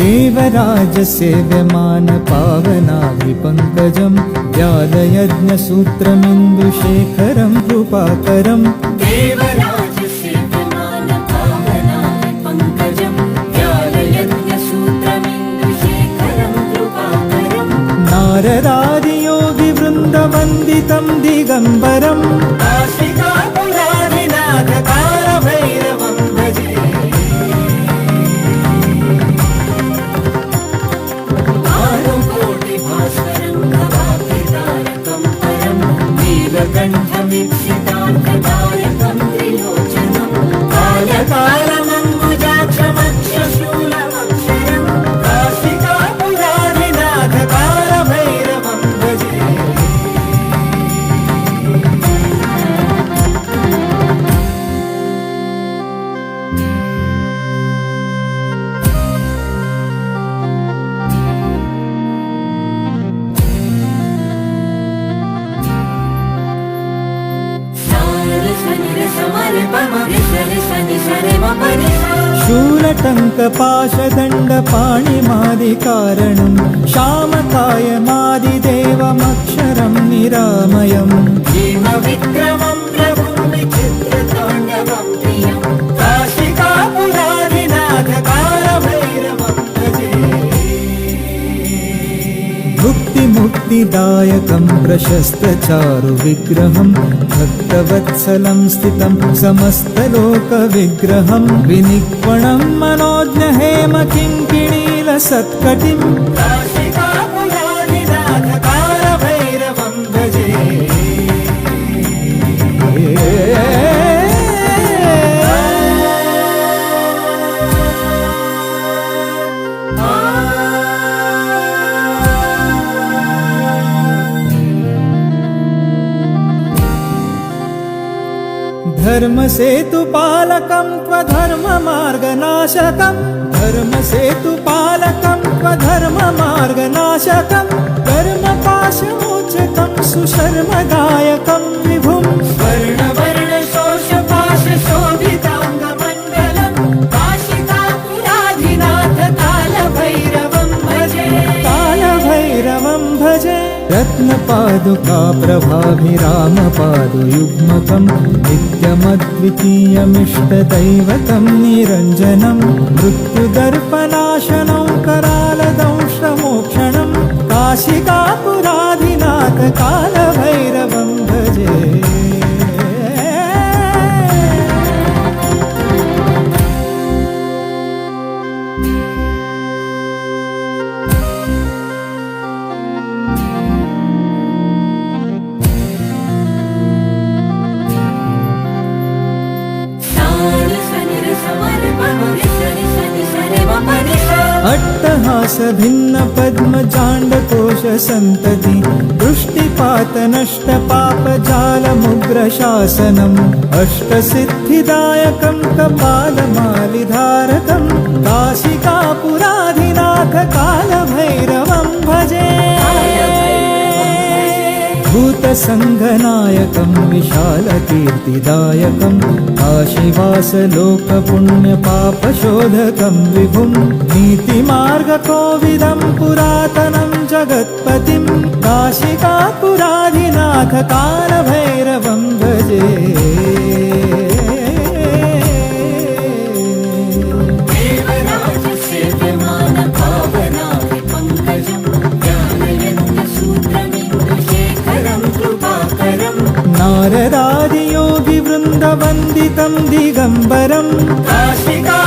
देवराजसेव्यमानपावनादिपङ्कजं जालयज्ञसूत्रमिन्दुशेखरं कृपाकरं नारदादियोगिवृन्दवन्दितं दिगम्बरम्। शूलटङ्कपाशदण्डपाणिमादिकारणं श्यामकायमादिदेवमक्षरं निरामयम् विक्रमं मुक्तिमुक्तिदायकं प्रशस्तचारुविग्रहं भक्तवत्सलं स्थितं समस्तलोकविग्रहं विनिक्वणं मनोज्ञहेम किङ्किणीलसत्कटिम् धर्मसेतुपालकं त्वधर्ममार्गनाशकं। धर्मसेतुपालकं स्वधर्ममार्गनाशकम् रत्नपादुका प्रभाभिरामपादुयुग्मकं नित्यमद्वितीयमिष्टदैवतं निरञ्जनं मृत्युदर्पनाशनं करालदंशमोक्षणं काशिकापुराधिनाथ अट्टहास भिन्न पद्मजाण्डकोश सन्तति दृष्टिपात नष्ट पाप जालमुग्रशासनम् अष्टसिद्धिदायकं कपालमालिधारकं काशिकापुराधिनाथ भूतसङ्घनायकं विशालकीर्तिदायकं काशीवासलोकपुण्यपापशोधकं विभुं नीतिमार्गकोविदं पुरातनं जगत्पतिं काशिकापुराधिनाथ कालभैरवं भजे వందితం దిగంబరం. కాశికా